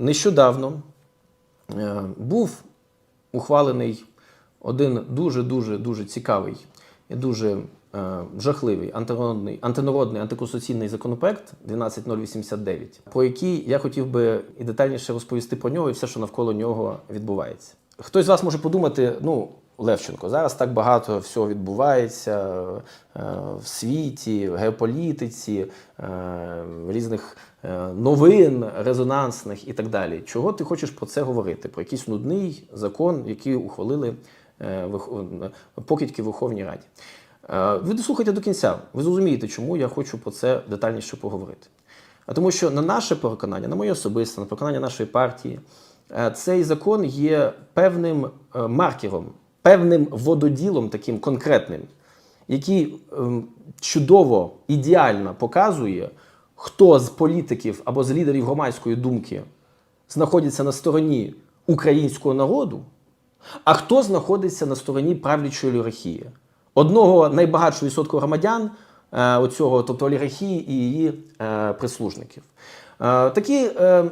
нещодавно е, був ухвалений один дуже дуже цікавий і дуже е, жахливий антинародний, антинародний антиконституційний законопроект 12089, про який я хотів би і детальніше розповісти про нього і все, що навколо нього відбувається. Хтось з вас може подумати, ну. Левченко, зараз так багато всього відбувається е, в світі, в геополітиці, е, різних е, новин резонансних і так далі. Чого ти хочеш про це говорити? Про якийсь нудний закон, який ухвалили покидьки в Верховній Раді. Ви дослухайте до кінця, ви зрозумієте, чому я хочу про це детальніше поговорити. А тому що на наше переконання, на моє особисте, на переконання нашої партії, цей закон є певним маркером, певним вододілом таким конкретним, який ем, чудово, ідеально показує, хто з політиків або з лідерів громадської думки знаходиться на стороні українського народу, а хто знаходиться на стороні правлячої олігархії. Одного найбагатшого відсотку громадян, е, оцього, тобто олігархії і її е, прислужників. Е, Такі е,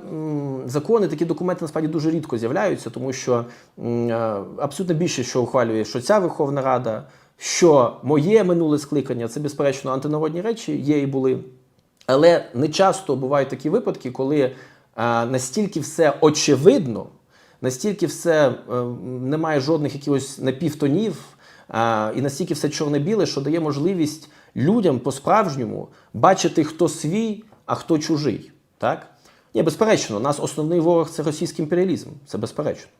закони, такі документи насправді дуже рідко з'являються, тому що е, абсолютно більше, що ухвалює, що ця Верховна Рада, що моє минуле скликання, це безперечно антинародні речі, є і були. Але не часто бувають такі випадки, коли настільки все очевидно, настільки все немає жодних якихось напівтонів, і настільки все чорне-біле, що дає можливість людям по-справжньому бачити, хто свій, а хто чужий. Так? Ні, безперечно, у нас основний ворог це російський імперіалізм, це безперечно.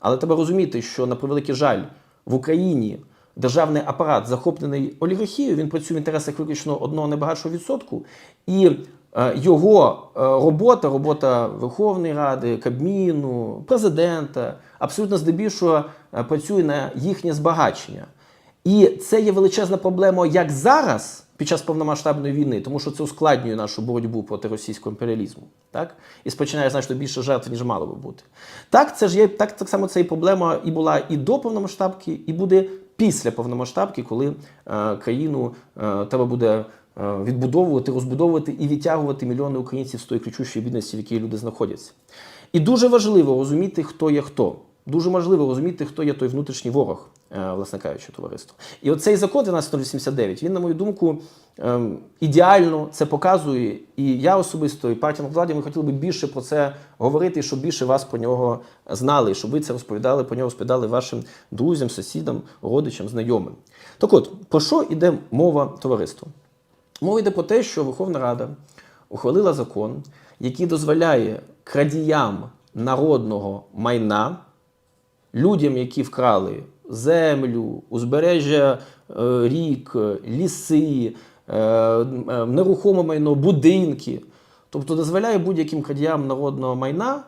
Але треба розуміти, що на превеликий жаль в Україні державний апарат захоплений олігархією, він працює в інтересах виключно одного найбагатшого відсотку, і е, його е, робота, робота Верховної Ради, Кабміну, президента, абсолютно здебільшого е, працює на їхнє збагачення. І це є величезна проблема як зараз, під час повномасштабної війни, тому що це ускладнює нашу боротьбу проти російського імперіалізму, так? І спричиняє значно більше жертв, ніж мало би бути. Так, це ж є так, так само це і проблема і була і до повномасштабки, і буде після повномасштабки, коли е, країну е, треба буде е, відбудовувати, розбудовувати і відтягувати мільйони українців з тої кричущої бідності, в якій люди знаходяться. І дуже важливо розуміти, хто є хто. Дуже важливо розуміти, хто є той внутрішній ворог, власне кажучи, товариство. І оцей закон 1289, він, на мою думку, ем, ідеально це показує. І я особисто, і партія на владі, ми хотіли би більше про це говорити, і щоб більше вас про нього знали, щоб ви це розповідали, про нього розповідали вашим друзям, сусідам, родичам, знайомим. Так от, про що йде мова товариство? Мова йде про те, що Верховна Рада ухвалила закон, який дозволяє крадіям народного майна людям, які вкрали землю, узбережжя е, рік, ліси, е, нерухоме майно, будинки. Тобто дозволяє будь-яким крадіям народного майна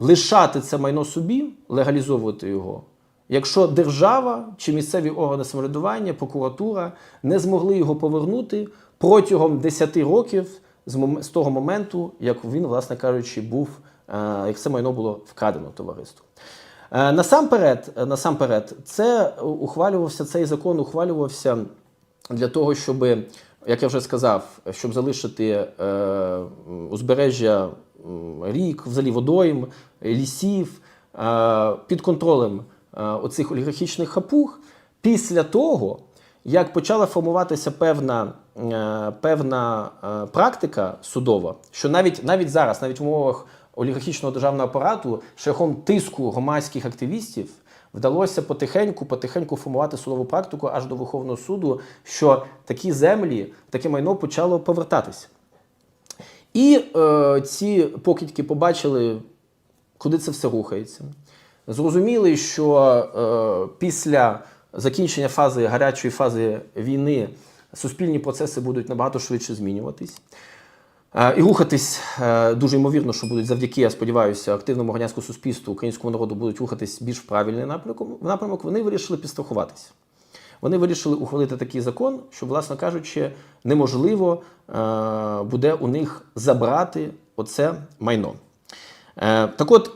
лишати це майно собі, легалізовувати його. Якщо держава чи місцеві органи самоврядування, прокуратура не змогли його повернути протягом 10 років з, того моменту, як він, власне кажучи, був, е, як це майно було вкрадено товариству. Е, Насамперед, е, насамперед, це ухвалювався, цей закон ухвалювався для того, щоб, як я вже сказав, щоб залишити е, узбережжя рік, взагалі водойм, лісів е, під контролем е, оцих олігархічних хапуг. Після того, як почала формуватися певна, е, певна е, практика судова, що навіть, навіть зараз, навіть в умовах олігархічного державного апарату, шляхом тиску громадських активістів, вдалося потихеньку, потихеньку формувати судову практику аж до Верховного суду, що такі землі, таке майно почало повертатися. І е, ці покидьки побачили, куди це все рухається. Зрозуміли, що е, після закінчення фази гарячої фази війни суспільні процеси будуть набагато швидше змінюватись. Е, І рухатись е, дуже ймовірно, що будуть завдяки, я сподіваюся, активному громадянському суспільству, українському народу будуть рухатись більш в правильний напрямок. Вони вирішили підстрахуватися. Вони вирішили ухвалити такий закон, що, власне кажучи, неможливо е, буде у них забрати оце майно. Так от,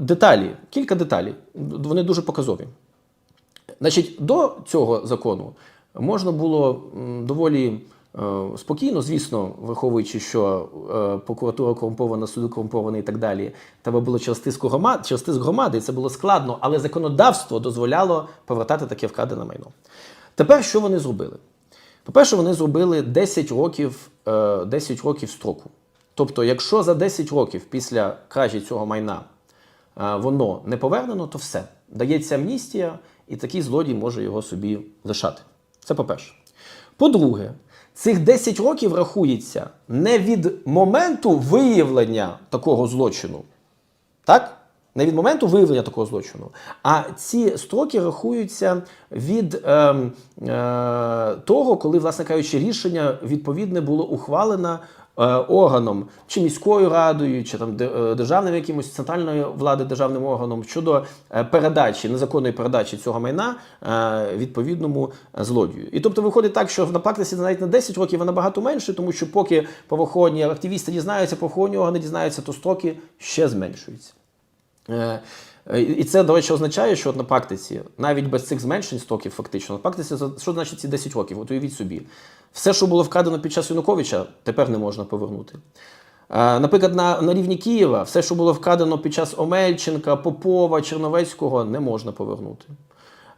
деталі, кілька деталей, вони дуже показові. Значить, до цього закону можна було доволі спокійно, звісно, враховуючи, що е, прокуратура корумпована, суди корумповані і так далі. Треба було через тиск громад, через тиск громади, і це було складно, але законодавство дозволяло повертати таке вкрадене майно. Тепер що вони зробили? По-перше, вони зробили 10 років, е, 10 років строку. Тобто, якщо за 10 років після кражі цього майна е, воно не повернено, то все. Дається амністія, і такий злодій може його собі лишати. Це по-перше. По-друге, цих 10 років рахується не від моменту виявлення такого злочину, так? Не від моменту виявлення такого злочину. А ці строки рахуються від е, е, того, коли, власне кажучи, рішення відповідне було ухвалено органом чи міською радою, чи там е, державним якимось центральної влади державним органом щодо е, передачі, незаконної передачі цього майна е, відповідному е, злодію. І тобто виходить так, що на практиці навіть на 10 років а набагато менше, тому що поки правоохоронні активісти дізнаються, правоохоронні органи дізнаються, то строки ще зменшуються. Е, І це, до речі, означає, що на практиці, навіть без цих зменшень стоків, фактично, на практиці, що значить ці 10 років? От уявіть собі. Все, що було вкрадено під час Януковича, тепер не можна повернути. Е, Наприклад, на, на рівні Києва, все, що було вкрадено під час Омельченка, Попова, Черновецького, не можна повернути.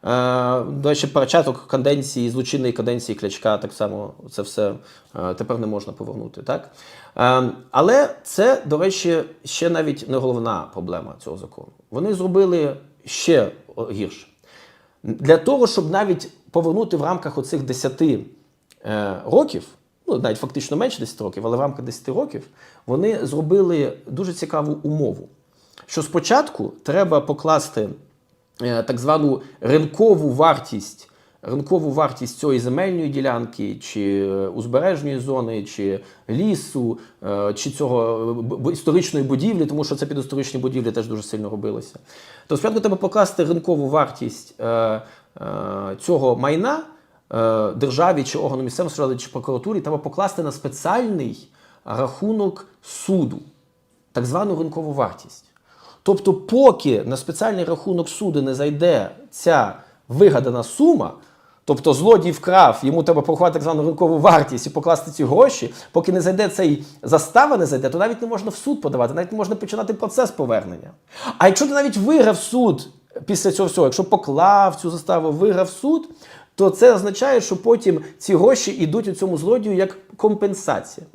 Е, До речі, початок каденції, злочинної каденції Клячка, так само це все е, тепер не можна повернути. Так? Е, Але це, до речі, ще навіть не головна проблема цього закону. Вони зробили ще гірше. Для того, щоб навіть повернути в рамках оцих 10 е, років, ну навіть фактично менше 10 років, але в рамках 10 років, вони зробили дуже цікаву умову. Що спочатку треба покласти так звану ринкову вартість. Ринкову вартість цієї земельної ділянки, чи е, узбережної зони, чи лісу, е, чи цього е, історичної будівлі, тому що це під історичні будівлі теж дуже сильно робилося. То спочатку треба покласти ринкову вартість е, е, цього майна е, державі чи органу місцевого влади, чи прокуратурі, треба покласти на спеціальний рахунок суду, так звану ринкову вартість. Тобто, поки на спеціальний рахунок суду не зайде ця вигадана сума, тобто злодій вкрав, йому треба порахувати так звану ринкову вартість і покласти ці гроші, поки не зайде цей застава, не зайде, то навіть не можна в суд подавати, навіть не можна починати процес повернення. А якщо ти навіть виграв суд після цього всього, якщо поклав цю заставу, виграв суд, то це означає, що потім ці гроші йдуть у цьому злодію як компенсація.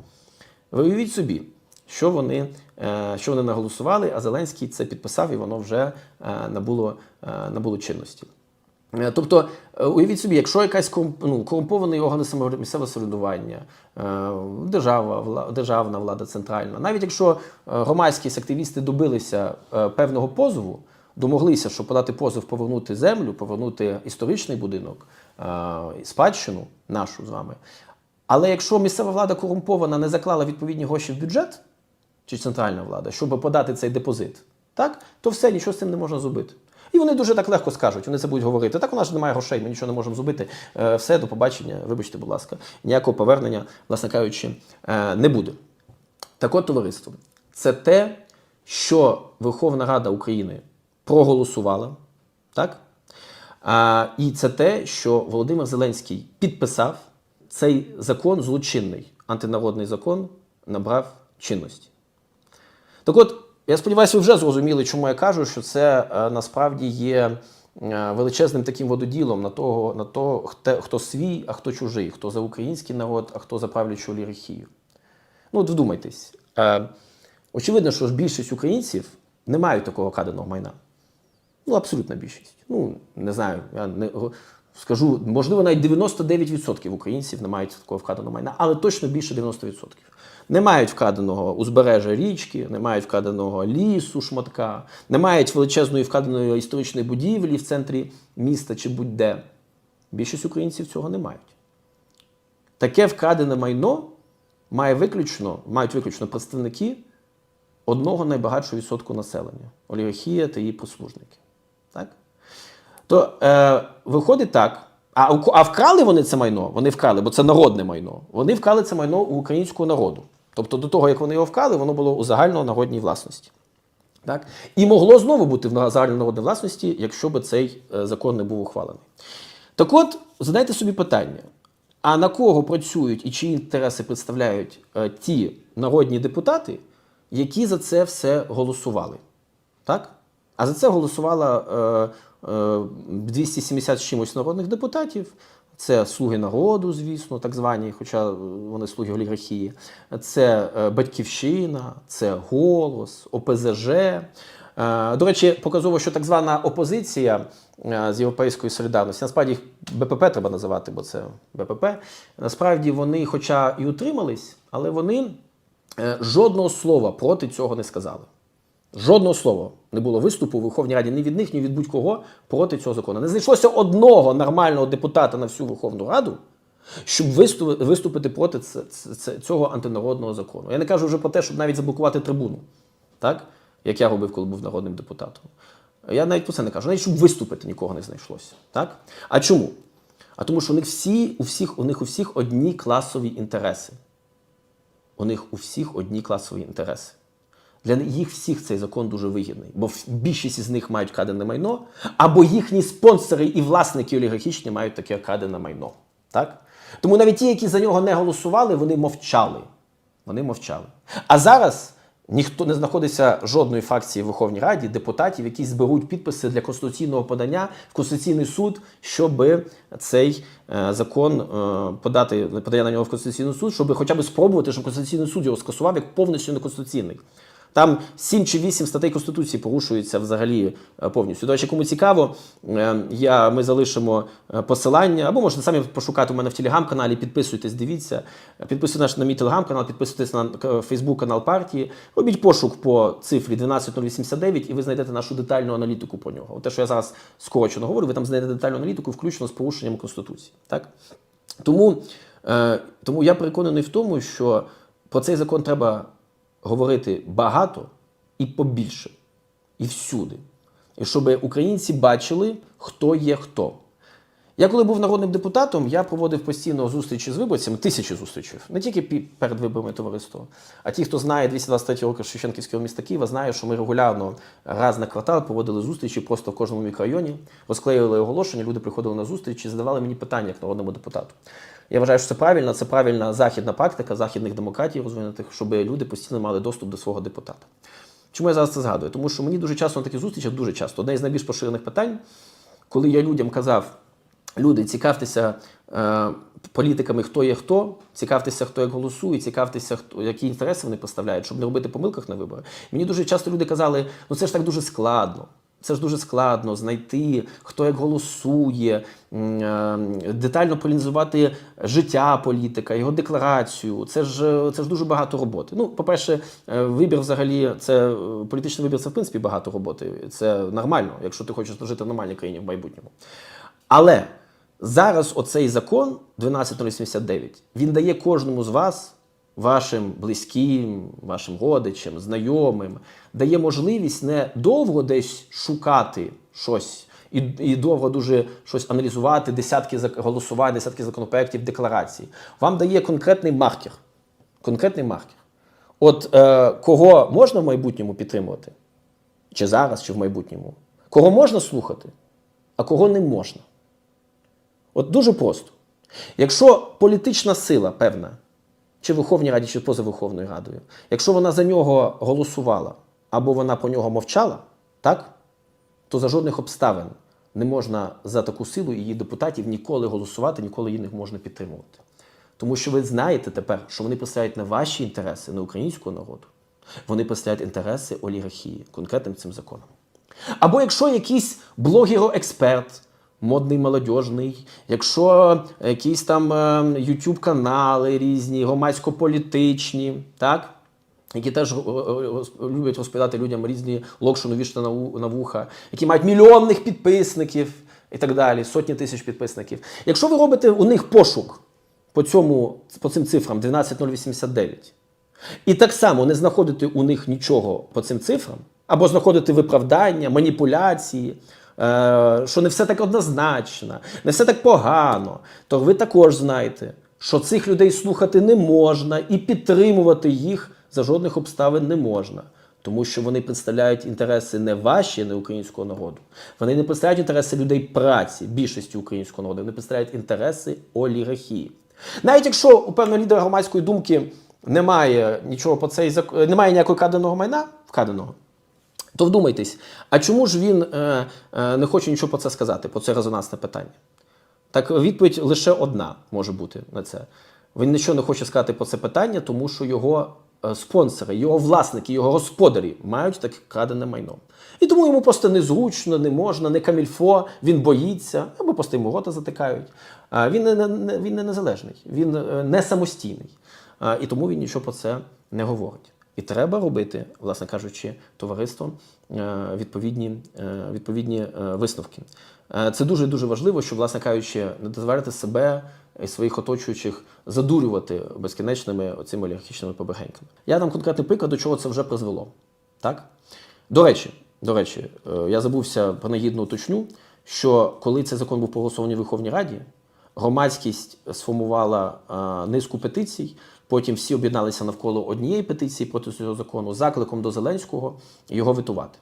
Ви уявіть собі, що вони, е, що вони наголосували, а Зеленський це підписав і воно вже е, набуло, е, набуло чинності. Тобто, уявіть собі, якщо якась ну, корумпований орган самовряд- місцевого самоврядування, держава, державна влада центральна, навіть якщо громадські активісти добилися певного позову, домоглися, щоб подати позов, повернути землю, повернути історичний будинок, спадщину нашу з вами. Але якщо місцева влада корумпована не заклала відповідні гроші в бюджет, чи центральна влада, щоб подати цей депозит, так, то все, нічого з цим не можна зробити. І вони дуже так легко скажуть, вони це будуть говорити. Так у нас ж немає грошей, ми нічого не можемо зробити. Е, Все, до побачення, вибачте, будь ласка, ніякого повернення, власне кажучи, е, не буде. Так от, товариство, це те, що Верховна Рада України проголосувала, так? А, і це те, що Володимир Зеленський підписав цей закон злочинний, антинародний закон набрав чинності. Так от, я сподіваюся, ви вже зрозуміли, чому я кажу, що це е, насправді є е, величезним таким вододілом на того, на того хто, свій, а хто чужий, хто за український народ, а хто за правлячу олігархію. Ну, от вдумайтесь. Е, очевидно, що ж більшість українців не мають такого краденого майна. Ну, абсолютна більшість. Ну, не знаю, я не скажу, можливо, навіть 99% українців не мають такого вкраденого майна, але точно більше 90%. Не мають вкраденого узбережжя річки, не мають вкраденого лісу, шматка, не мають величезної вкраденої історичної будівлі в центрі міста чи будь-де. Більшість українців цього не мають. Таке вкрадене майно має виключно, мають виключно представники одного найбагатшого відсотку населення олігархія та її прислужники. Так? То е, виходить так. А, а вкрали вони це майно? Вони вкрали, бо це народне майно. Вони вкрали це майно у українського народу. Тобто до того, як вони його вкрали, воно було у загальнонародній власності. Так? І могло знову бути в загальнонародній власності, якщо б цей е, закон не був ухвалений. Так от, задайте собі питання: А на кого працюють і чиї інтереси представляють е, ті народні депутати, які за це все голосували? Так? А за це голосувало е, е, 270 з чимось народних депутатів. Це слуги народу, звісно, так звані, хоча вони слуги олігархії. Це е, Батьківщина, це голос, ОПЗЖ. Е, До речі, показово, що так звана опозиція е, з Європейської солідарності, насправді їх БПП треба називати, бо це БПП. Насправді вони, хоча і утримались, але вони е, жодного слова проти цього не сказали. Жодного слова не було виступу у Верховній Раді ні від них, ні від будь-кого проти цього закону. Не знайшлося одного нормального депутата на всю Верховну Раду, щоб виступити проти цього антинародного закону. Я не кажу вже про те, щоб навіть заблокувати трибуну, так? як я робив, коли був народним депутатом. Я навіть про це не кажу. Навіть щоб виступити нікого не знайшлося. Так? А чому? А тому, що у них всі, у всіх, у них у всіх одні класові інтереси. У них у всіх одні класові інтереси. Для їх всіх цей закон дуже вигідний, бо більшість із них мають крадене майно, або їхні спонсори і власники олігархічні мають таке крадене майно. Так? Тому навіть ті, які за нього не голосували, вони мовчали. Вони мовчали. А зараз ніхто не знаходиться жодної фракції в Верховній Раді, депутатів, які зберуть підписи для конституційного подання в Конституційний суд, щоб цей е, закон е, подати подання на нього в Конституційний суд, щоб хоча б спробувати, щоб Конституційний суд його скасував як повністю неконституційний. Там 7 чи 8 статей Конституції порушуються взагалі е, повністю. До речі, кому цікаво, е, я, ми залишимо е, посилання, або можете самі пошукати у мене в телеграм-каналі, підписуйтесь, дивіться. Підписуйтесь на мій телеграм-канал, підписуйтесь на Фейсбук-канал партії. Робіть пошук по цифрі 12089 і ви знайдете нашу детальну аналітику про нього. Те, що я зараз скорочено говорю, ви там знайдете детальну аналітику, включно з порушенням Конституції. Так? Тому, тому я переконаний в тому, що про цей закон треба говорити багато і побільше, і всюди. І щоб українці бачили, хто є хто. Я коли був народним депутатом, я проводив постійно зустрічі з виборцями, тисячі зустрічей, не тільки перед виборами товариства. А ті, хто знає 223 роки Шевченківського міста Києва, знає, що ми регулярно раз на квартал проводили зустрічі просто в кожному мікрорайоні, розклеювали оголошення, люди приходили на зустрічі, задавали мені питання як народному депутату. Я вважаю, що це правильно, це правильна західна практика західних демократій розвинутих, щоб люди постійно мали доступ до свого депутата. Чому я зараз це згадую? Тому що мені дуже часто на таких зустрічах, дуже часто, одне із найбільш поширених питань, коли я людям казав, люди, цікавтеся е, політиками, хто є хто, цікавтеся, хто як голосує, цікавтеся, хто, які інтереси вони поставляють, щоб не робити помилках на виборах. Мені дуже часто люди казали, ну це ж так дуже складно. Це ж дуже складно знайти, хто як голосує, е, детально проаналізувати життя політика, його декларацію. Це ж, це ж дуже багато роботи. Ну, по-перше, е, вибір взагалі, це е, політичний вибір, це в принципі багато роботи. Це нормально, якщо ти хочеш жити в нормальній країні в майбутньому. Але зараз оцей закон 12089, він дає кожному з вас, вашим близьким, вашим родичам, знайомим, дає можливість не довго десь шукати щось. І, і довго дуже щось аналізувати, десятки голосувань, десятки законопроєктів, декларацій. Вам дає конкретний маркер. Конкретний маркер. От е, кого можна в майбутньому підтримувати? Чи зараз, чи в майбутньому? Кого можна слухати, а кого не можна? От дуже просто. Якщо політична сила певна, чи Верховній Раді, чи поза Верховною Радою, якщо вона за нього голосувала або вона про нього мовчала, так, то за жодних обставин не можна за таку силу її депутатів ніколи голосувати, ніколи її не можна підтримувати. Тому що ви знаєте тепер, що вони представляють не ваші інтереси, не українського народу, вони представляють інтереси олігархії конкретним цим законом. Або якщо якийсь блогер-експерт, модний молодіжний, якщо якісь там YouTube канали різні, громадсько-політичні, так? Які теж е, е, люблять розповідати людям різні локшину вішати на, вуха, які мають мільйонних підписників і так далі, сотні тисяч підписників. Якщо ви робите у них пошук по, цьому, по цим цифрам 12089, і так само не знаходити у них нічого по цим цифрам, або знаходити виправдання, маніпуляції, е, що не все так однозначно, не все так погано, то ви також знаєте, що цих людей слухати не можна і підтримувати їх за жодних обставин не можна. Тому що вони представляють інтереси не ваші, не українського народу. Вони не представляють інтереси людей праці, більшості українського народу. Вони представляють інтереси олігархії. Навіть якщо у певного лідера громадської думки немає нічого по цей немає ніякого краденого майна вкраденого, то вдумайтесь, а чому ж він е, е, не хоче нічого про це сказати, про це резонансне питання? Так відповідь лише одна може бути на це. Він нічого не хоче сказати про це питання, тому що його е, спонсори, його власники, його господарі мають таке крадене майно. І тому йому просто незручно, не можна, не камільфо, він боїться, або просто йому рота затикають. А Він не, не- він не незалежний, він е, не самостійний. І тому він нічого про це не говорить. І треба робити, власне кажучи, товариством е, відповідні, е, відповідні е, висновки. Це дуже дуже важливо, щоб, власне кажучи, не дозволяти себе і своїх оточуючих задурювати безкінечними оцими олігархічними побегеньками. Я дам конкретний приклад, до чого це вже призвело. Так? До речі, до речі, я забувся принагідно уточню, що коли цей закон був проголосований в Верховній Раді, громадськість сформувала низку петицій. Потім всі об'єдналися навколо однієї петиції проти цього закону, закликом до Зеленського його витувати.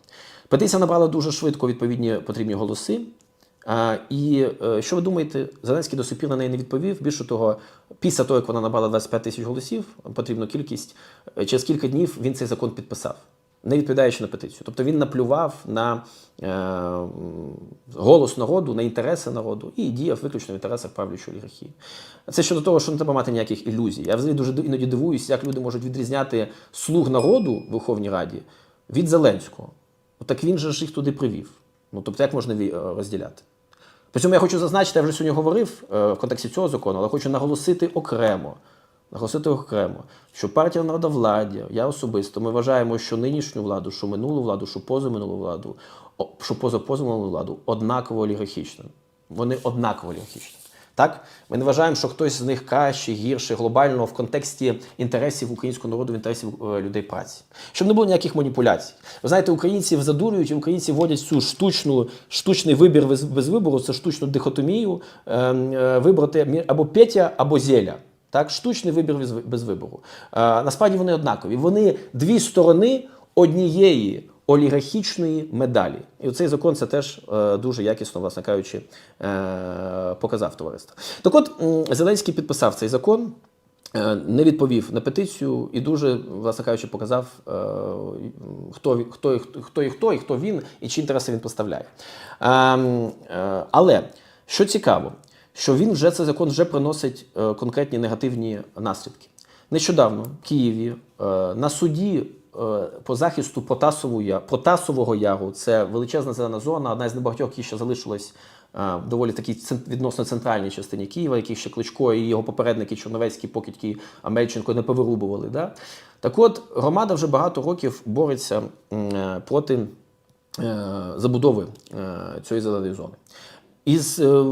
Петиція набрала дуже швидко відповідні потрібні голоси. І е, що ви думаєте, Зеленський до сих пір на неї не відповів. Більше того, після того, як вона набрала 25 тисяч голосів, потрібну кількість, е, через кілька днів він цей закон підписав, не відповідаючи на петицію. Тобто він наплював на е, голос народу, на інтереси народу і діяв виключно в інтересах правлячої олігархії. Це щодо того, що не треба мати ніяких ілюзій. Я взагалі дуже іноді дивуюся, як люди можуть відрізняти слуг народу в Верховній Раді від Зеленського. Так він же ж їх туди привів. Ну тобто, як можна е, розділяти? При цьому я хочу зазначити, я вже сьогодні говорив е, в контексті цього закону, але хочу наголосити окремо, наголосити окремо, що партія народовладдя, я особисто, ми вважаємо, що нинішню владу, що минулу владу, що позаминулу владу, що позапозаминулу владу однаково олігархічна. Вони однаково олігархічні. Так? Ми не вважаємо, що хтось з них краще, гірше, глобально в контексті інтересів українського народу, інтересів е, людей праці. Щоб не було ніяких маніпуляцій. Ви знаєте, українців задурюють, і українці вводять цю штучну, штучний вибір без, без вибору, це штучну дихотомію, е, е, вибрати або Петя, або Зеля. Так, штучний вибір без, вибору. Е, насправді вони однакові. Вони дві сторони однієї олігархічної медалі. І цей закон це теж е, дуже якісно, власне кажучи, е, показав товариство. Так от Зеленський підписав цей закон. е, Не відповів на петицію і дуже, власне кажучи, показав, е, хто, хто, хто і хто, і хто він, і чи інтереси він поставляє. Ем, Але що цікаво, що він вже цей закон вже приносить е, конкретні негативні наслідки. Нещодавно в Києві е, на суді е, по захисту Потасового Яру, це величезна зелена зона, одна з небагатьох, які ще залишилась доволі такій відносно центральній частині Києва, які ще Кличко і його попередники Чорновецький, Покидьки, Амельченко не повирубували. Да? Так от громада вже багато років бореться проти забудови цієї зеленої зони. І з, е,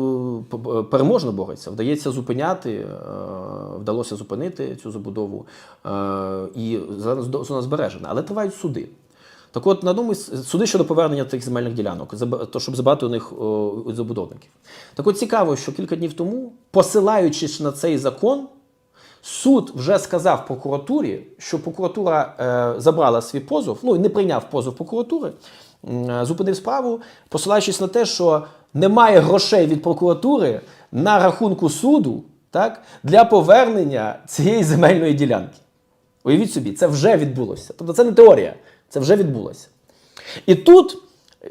переможно бореться, вдається зупиняти, е, вдалося зупинити цю забудову, е, і зона збережена, але тривають суди. Так от, на одному із суди щодо повернення тих земельних ділянок, то щоб забрати у них у забудовників. Так от цікаво, що кілька днів тому, посилаючись на цей закон, Суд вже сказав прокуратурі, що прокуратура е, забрала свій позов, ну і не прийняв позов прокуратури, е, зупинив справу, посилаючись на те, що немає грошей від прокуратури на рахунку суду так, для повернення цієї земельної ділянки. Уявіть собі, це вже відбулося. Тобто це не теорія, це вже відбулося. І тут,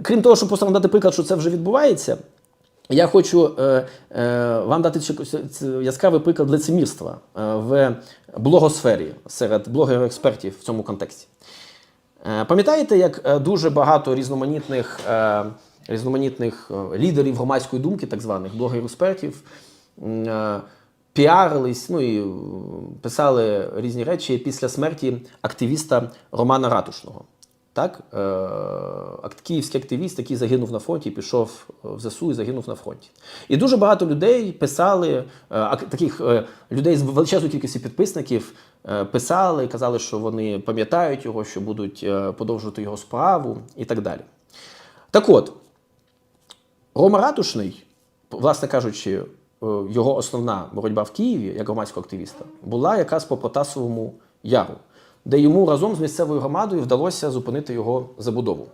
крім того, щоб просто дати приклад, що це вже відбувається, я хочу е, е, вам дати це яскравий приклад лицемірства е, в блогосфері серед блогерів-експертів в цьому контексті. Е, Пам'ятаєте, як е, дуже багато різноманітних, е, різноманітних е, лідерів громадської думки, так званих блогерів-експертів, е, піарились, ну і е, писали різні речі після смерті активіста Романа Ратушного. Так, київський активіст, який загинув на фронті, пішов в ЗСУ і загинув на фронті. І дуже багато людей писали, таких людей з величезною кількістю підписників писали, казали, що вони пам'ятають його, що будуть продовжувати його справу і так далі. Так от, Рома Ратушний, власне кажучи, е, його основна боротьба в Києві як громадського активіста була якраз по Протасовому яру, де йому разом з місцевою громадою вдалося зупинити його забудову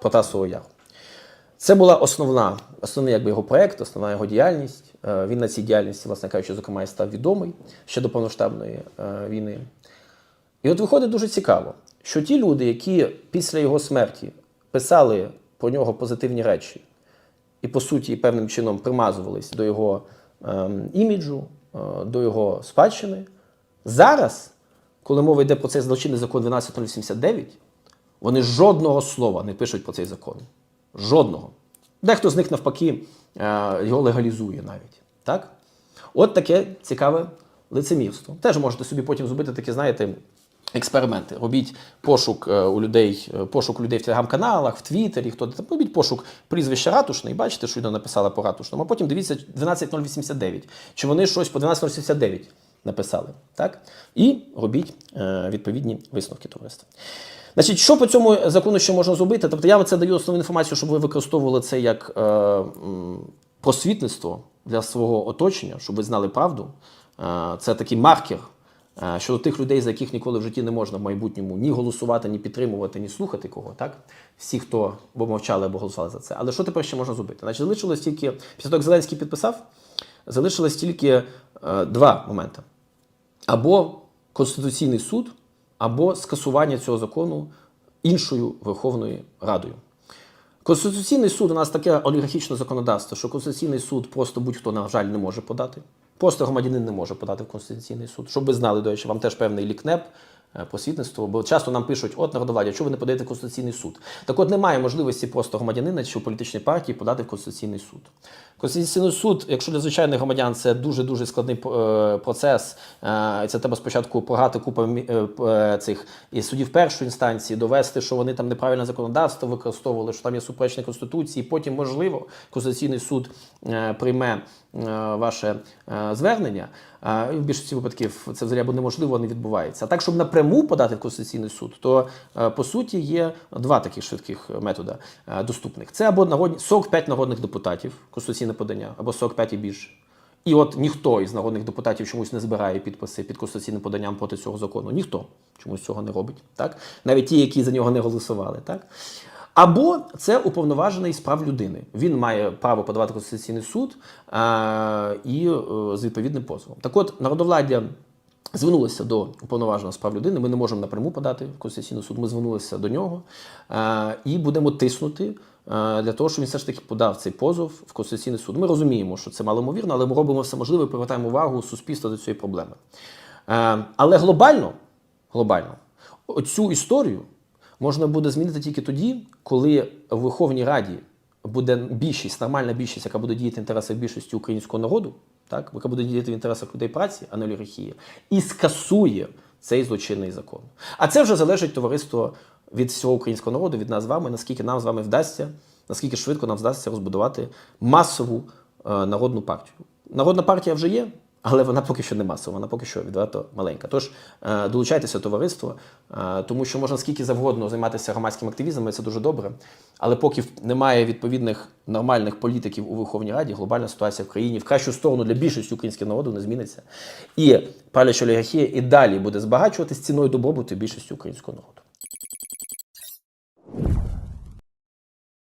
Протасового яру. Це була основна, основний якби, його проєкт, основна його діяльність. Е, Він на цій діяльності, власне кажучи, зокрема, і став відомий ще до повноштабної е, війни. І от виходить дуже цікаво, що ті люди, які після його смерті писали про нього позитивні речі, і, по суті, певним чином примазувались до його ем, іміджу, е, до його спадщини, зараз, коли мова йде про цей злочинний закон 12089, вони жодного слова не пишуть про цей закон. Жодного. Дехто з них навпаки е, його легалізує навіть. Так? От таке цікаве лицемірство. Теж можете собі потім зробити такі, знаєте, експерименти. Робіть пошук е, у людей, е, пошук людей в телеграм-каналах, в Твіттері, хто там робіть пошук прізвища ратушний, бачите, що людина написала по ратушному, а потім дивіться 12089. Чи вони щось по 12089 написали. Так? І робіть е, відповідні висновки товариства. Значить, що по цьому закону ще можна зробити? Тобто я це даю основну інформацію, щоб ви використовували це як е, просвітництво для свого оточення, щоб ви знали правду. Е, це такий маркер щодо тих людей, за яких ніколи в житті не можна в майбутньому ні голосувати, ні підтримувати, ні слухати кого. Так? Всі, хто або мовчали, або голосували за це. Але що тепер ще можна зробити? Значить, залишилось тільки, після того, як Зеленський підписав, залишилось тільки е, два моменти або Конституційний суд, або скасування цього закону іншою Верховною Радою. Конституційний суд у нас таке олігархічне законодавство, що Конституційний суд просто будь-хто, на жаль, не може подати. Просто громадянин не може подати в Конституційний суд. Щоб ви знали, до речі, вам теж певний лікнеп е, просвітництво, бо часто нам пишуть, от народовладдя, чого ви не подаєте в Конституційний суд? Так от немає можливості просто громадянина чи політичної партії подати в Конституційний суд. Конституційний суд, якщо для звичайних громадян це дуже-дуже складний е, процес, е, це треба спочатку програти купу е, цих і судів першої інстанції, довести, що вони там неправильне законодавство використовували, що там є суперечні конституції. Потім, можливо, Конституційний суд прийме ваше звернення. В більшості випадків це взагалі або неможливо, не відбувається. А так, щоб напряму подати в Конституційний суд, то по суті є два таких швидких метода е, доступних. Це або народні 45 народних депутатів, конституційне подання, або 45 і більше. І от ніхто із народних депутатів чомусь не збирає підписи під конституційним поданням проти цього закону. Ніхто чомусь цього не робить. Так? Навіть ті, які за нього не голосували. Так? Або це уповноважений з прав людини. Він має право подавати Конституційний суд а, і е, з відповідним позовом. Так от, народовладдя звернулося до уповноваженого з прав людини. Ми не можемо напряму подати в Конституційний суд. Ми звернулися до нього а, і будемо тиснути. А, Для того, щоб він все ж таки подав цей позов в Конституційний суд. Ми розуміємо, що це малоймовірно, але ми робимо все можливе і привертаємо увагу суспільства до цієї проблеми. Е, Але глобально, глобально, оцю історію можна буде змінити тільки тоді, коли в Верховній Раді буде більшість, нормальна більшість, яка буде діяти в інтересах більшості українського народу, так, яка буде діяти в інтересах людей праці, а не олігархії, і скасує цей злочинний закон. А це вже залежить товариство від всього українського народу, від нас з вами, наскільки нам з вами вдасться, наскільки швидко нам вдасться розбудувати масову е, народну партію. Народна партія вже є, але вона поки що не масова, вона поки що відверто маленька. Тож е, долучайтеся товариство, е, тому що можна скільки завгодно займатися громадським активізмом, і це дуже добре. Але поки немає відповідних нормальних політиків у Верховній Раді, глобальна ситуація в країні в кращу сторону для більшості українського народу не зміниться. І правляча олігархія і далі буде збагачуватись ціною добробуту більшості українського народу. you